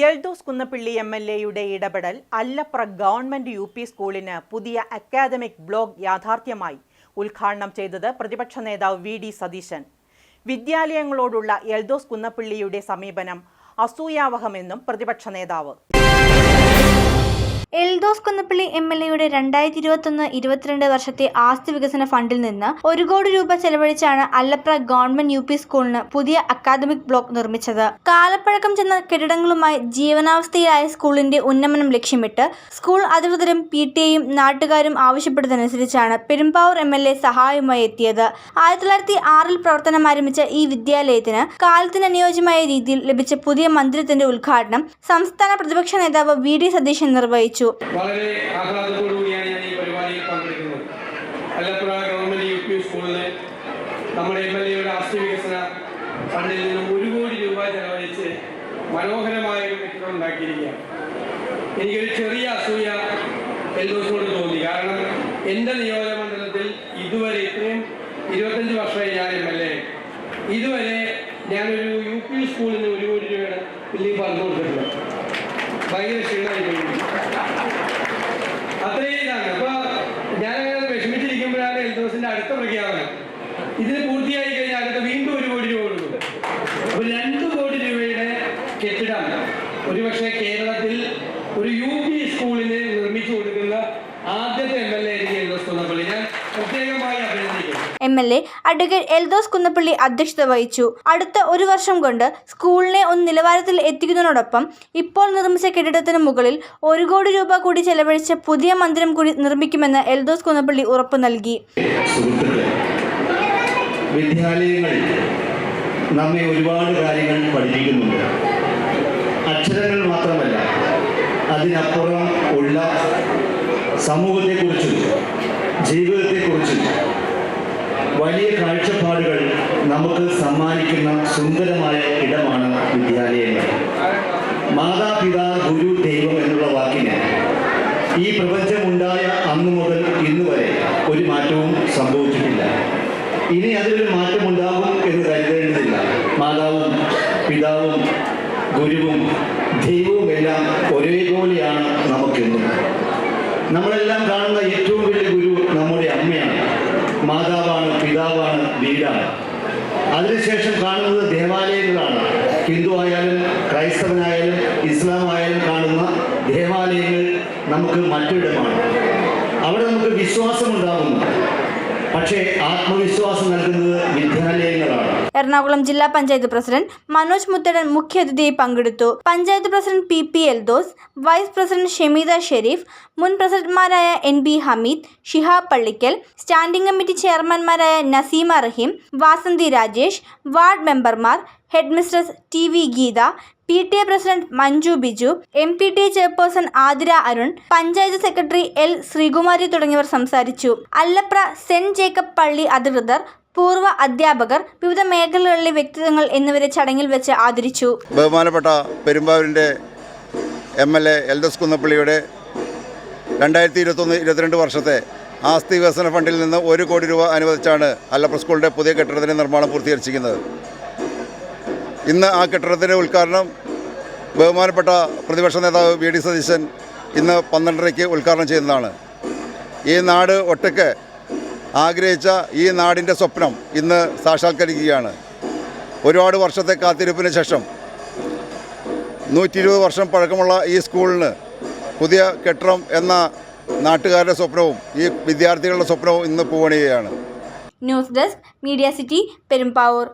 Eldhose Kunnappilly M L എയുടെ ഇടപെടൽ Allapra government U P സ്കൂളിന് പുതിയ അക്കാദമിക് ബ്ലോഗ് യാഥാർത്ഥ്യമായി ഉദ്ഘാടനം ചെയ്തത് പ്രതിപക്ഷ നേതാവ് വി ഡി സതീശൻ. വിദ്യാലയങ്ങളോടുള്ള യൽദോസ് കുന്നപ്പിള്ളിയുടെ സമീപനം അസൂയാവഹമെന്നും പ്രതിപക്ഷ നേതാവ്. എൽദോസ് കുന്നപ്പള്ളി എം എൽ എയുടെ രണ്ടായിരത്തി ഇരുപത്തൊന്ന് ഇരുപത്തിരണ്ട് വർഷത്തെ ആസ്തി വികസന ഫണ്ടിൽ നിന്ന് ഒരു കോടി രൂപ ചെലവഴിച്ചാണ് അല്ലപ്ര ഗവൺമെന്റ് യു പി സ്കൂളിന് പുതിയ അക്കാദമിക് ബ്ലോക്ക് നിർമ്മിച്ചത്. കാലപ്പഴക്കം ചെന്ന കെട്ടിടങ്ങളുമായി ജീവനാവസ്ഥയിലായ സ്കൂളിന്റെ ഉന്നമനം ലക്ഷ്യമിട്ട് സ്കൂൾ അധികൃതരും പി ടി എയും നാട്ടുകാരും ആവശ്യപ്പെട്ടതനുസരിച്ചാണ് പെരുമ്പാവൂർ എം എൽ എ സഹായവുമായി എത്തിയത്. ആയിരത്തി തൊള്ളായിരത്തി ആറിൽ പ്രവർത്തനം ആരംഭിച്ച ഈ വിദ്യാലയത്തിന് കാലത്തിന് അനുയോജ്യമായ രീതിയിൽ ലഭിച്ച പുതിയ മന്ദിരത്തിന്റെ ഉദ്ഘാടനം സംസ്ഥാന പ്രതിപക്ഷ നേതാവ് വി ഡി സതീശൻ നിർവഹിച്ചു. വളരെ ആഹ്ലാദത്തോടുകൂടിയാണ് ഞാൻ ഈ ഗവൺമെന്റ് സ്കൂളിൽ നമ്മുടെ നിന്നും കോടി രൂപ മനോഹരമായ ഒരു എനിക്കൊരു ചെറിയ അസൂയ എൽദോസിനോട് തോന്നി. കാരണം എന്റെ നിയോജകമണ്ഡലത്തിൽ ഇതുവരെ ഇത്രയും ഇരുപത്തഞ്ച് വർഷമായി ഞാൻ എം എൽ എ ഇതുവരെ ഞാനൊരു യു പി സ്കൂളിന് ഒരു കോടി രൂപയുടെ ബില്ലിംഗ് പറഞ്ഞു കൊടുത്തിട്ടുണ്ട് ഭയങ്കര ക്ഷീണമായി അത്രയും ഇതാണ്. അപ്പൊ ഞാനങ്ങനെ വിഷമിച്ചിരിക്കുമ്പോഴാണ് എൽദോസിന്റെ അടുത്ത പ്രഖ്യാപനം. ഇതിന് പൂർത്തിയായി കഴിഞ്ഞാൽ അടുത്ത വീണ്ടും ഒരു കോടി രൂപ കൊടുക്കും. അപ്പൊ രണ്ട് കോടി രൂപയുടെ കെട്ടിടം. ഒരുപക്ഷെ കേരളത്തിൽ ഒരു യു പി സ്കൂളിന് നിർമ്മിച്ചു കൊടുക്കുന്ന ആദ്യത്തെ എം എൽ എ എനിക്ക് എൽദോസ് കുന്നപ്പള്ളി ഞാൻ പ്രത്യേകമായി അഭിനന്ദിക്കുന്നു M L A advocate Eldhose Kunnappilly അധ്യക്ഷത വഹിച്ചു. അടുത്ത ഒരു വർഷം കൊണ്ട് സ്കൂളിനെ ഒന്ന് നിലവാരത്തിൽ എത്തിക്കുന്നതിനോടൊപ്പം ഇപ്പോൾ നിർമ്മിച്ച കെട്ടിടത്തിന് മുകളിൽ ഒരു കോടി രൂപ കൂടി ചെലവഴിച്ച് പുതിയ മന്ദിരം കൂടി നിർമ്മിക്കുമെന്ന് എൽദോസ് കുന്നപ്പള്ളി ഉറപ്പു നൽകി. വിദ്യാലയങ്ങൾ നമ്മെ ഒരുപാട് കാര്യങ്ങൾ പഠിപ്പിക്കുന്നുണ്ട്. അക്ഷരങ്ങൾ മാത്രമല്ല അതിനപ്പുറം ഉള്ള സമൂഹത്തെക്കുറിച്ചും ജീവിതത്തെക്കുറിച്ചും വലിയ കാഴ്ചപ്പാടുകൾ നമുക്ക് സമ്മാനിക്കുന്ന സുന്ദരമായ ഇടമാണ് വിദ്യാലയങ്ങൾ. മാതാപിതാ ഗുരു ദൈവം എന്നുള്ള വാക്കിന് ഈ പ്രപഞ്ചമുണ്ടായ അന്നു മുതൽ ഇന്ന് വരെ ഒരു മാറ്റവും സംഭവിച്ചിട്ടില്ല. ഇനി അതിലൊരു മാറ്റമുണ്ടാകും എന്ന് കരുതേണ്ടതില്ല. മാതാവും പിതാവും ഗുരുവും ദൈവവും എല്ലാം ഒരേപോലെയാണ് നമുക്കെന്നും. നമ്മളെല്ലാം കാണുന്ന ഏറ്റവും വലിയ ഗുരു വീടാണ്. അതിനുശേഷം കാണുന്നത് ദേവാലയങ്ങളാണ്. ഹിന്ദു ആയാലും ക്രൈസ്തവനായാലും ഇസ്ലാം ആയാലും കാണുന്ന ദേവാലയങ്ങൾ നമുക്ക് മറ്റൊരിടമാണ് അവിടെ നമുക്ക് വിശ്വാസം വിശ്വാസമുണ്ടാകുന്നു. പക്ഷേ ആത്മവിശ്വാസം നൽകുന്നത് വിദ്യാലയങ്ങളാണ്. എറണാകുളം ജില്ലാ പഞ്ചായത്ത് പ്രസിഡന്റ് മനോജ് മുത്തടൻ മുഖ്യാതിഥിയായി പങ്കെടുത്തു. Panchayat president P P Eldhose vice president Shemeeda Shareef മുൻ പ്രസിഡന്റ്മാരായ N B Hameed Shihab Pallikkal standing committee ചെയർമാൻമാരായ Naseema Rahim Vasanthi Rajesh ward മെമ്പർമാർ headmistress T V Geetha P T A president Manju Biju M P T chairperson Athira Arun panchayat secretary L Sreekumari തുടങ്ങിയവർ സംസാരിച്ചു. Allapra saint Jacob പള്ളി അധികൃതർ പൂർവ അധ്യാപകർ വിവിധ മേഖലകളിലെ വ്യക്തിത്വങ്ങൾ എന്നിവരെ ചടങ്ങിൽ വെച്ച് ആദരിച്ചു. ബഹുമാനപ്പെട്ട പെരുമ്പാവൂരിന്റെ എം എൽ എ എൽദസ് കുന്നപ്പള്ളിയുടെ രണ്ടായിരത്തി ഇരുപത്തൊന്ന് ഇരുപത്തിരണ്ട് വർഷത്തെ ആസ്തി വികസന ഫണ്ടിൽ നിന്ന് ഒരു കോടി രൂപ അനുവദിച്ചാണ് അല്ലപ്ര സ്കൂളിന്റെ പുതിയ കെട്ടിടത്തിന്റെ നിർമ്മാണം പൂർത്തീകരിച്ചിരിക്കുന്നത്. ഇന്ന് ആ കെട്ടിടത്തിന്റെ ഉദ്ഘാടനം ബഹുമാനപ്പെട്ട പ്രതിപക്ഷ നേതാവ് വി ഡി സതീശൻ ഇന്ന് പന്ത്രണ്ടരയ്ക്ക് ഉദ്ഘാടനം ചെയ്യുന്നതാണ്. ഈ നാട് ഒട്ടൊക്കെ ആഗ്രഹിച്ച ഈ നാടിന്റെ സ്വപ്നം ഇന്ന് സാക്ഷാത്കരിക്കുകയാണ്. ഒരുപാട് വർഷത്തെ കാത്തിരിപ്പിന് ശേഷം നൂറ്റി ഇരുപത് വർഷം പഴക്കമുള്ള ഈ സ്കൂളിന് പുതിയ കെട്ടിടം എന്ന നാട്ടുകാരുടെ സ്വപ്നവും ഈ വിദ്യാർത്ഥികളുടെ സ്വപ്നവും ഇന്ന് പൂവണിയുകയാണ്. News desk media city Perumbavoor.